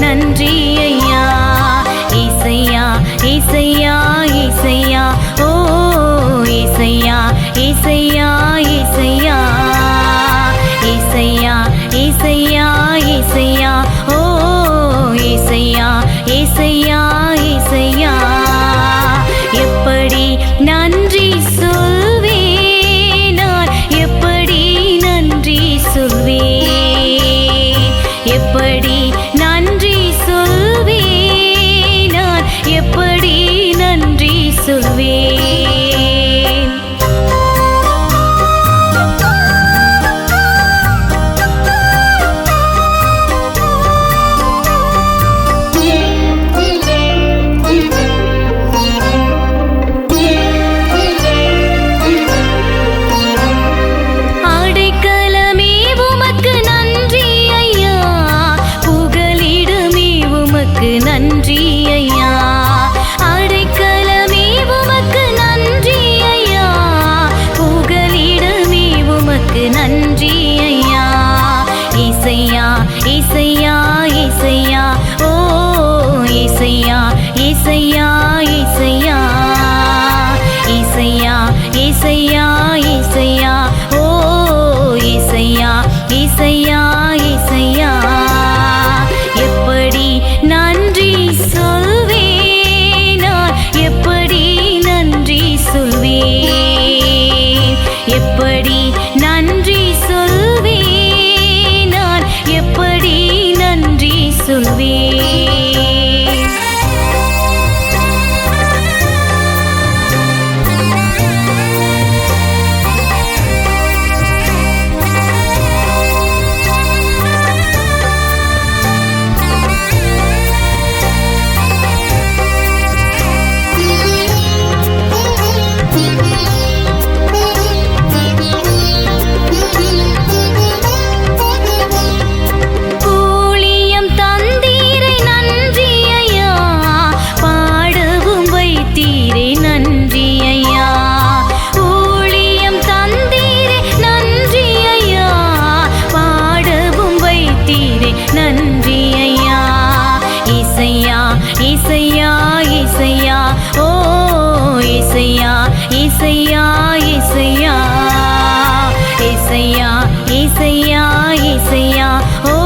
நன்றி ஐயா. இசையா இசையா இசையா ஓ இசையா இசையா இசையா இசையா ஓ இசையா இசையா இசையா. எப்படி நன்றி சொல்வேன் எப்படி நன்றி சொல்வேன்? எப்படி நன்றி சொல்வேன் எப்படி நன்றி சொல்வேன்? இசையா இசையா இசையா ஓ இசையா இசையா இசையா இசையா இசையா இசையா ஓ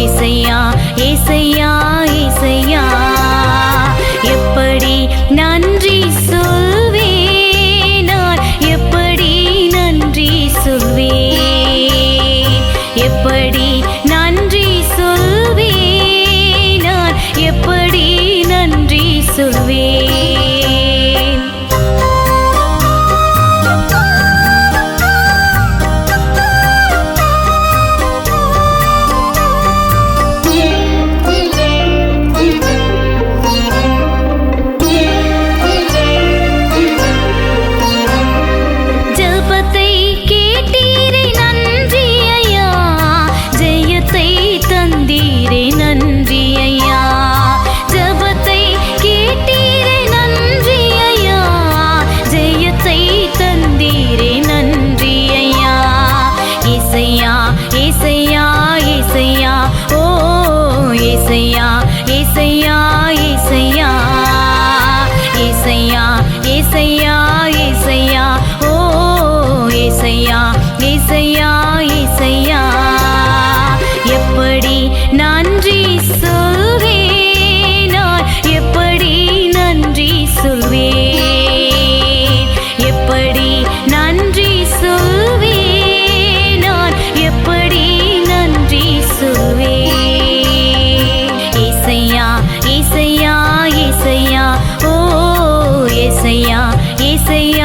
இசையா இசையா இசையா. எப்படி நன்றி சொல்வேன் எப்படி நன்றி சொல்வேன்? எப்படி ఓ ఏసయ్యా ఏసయ్యా say I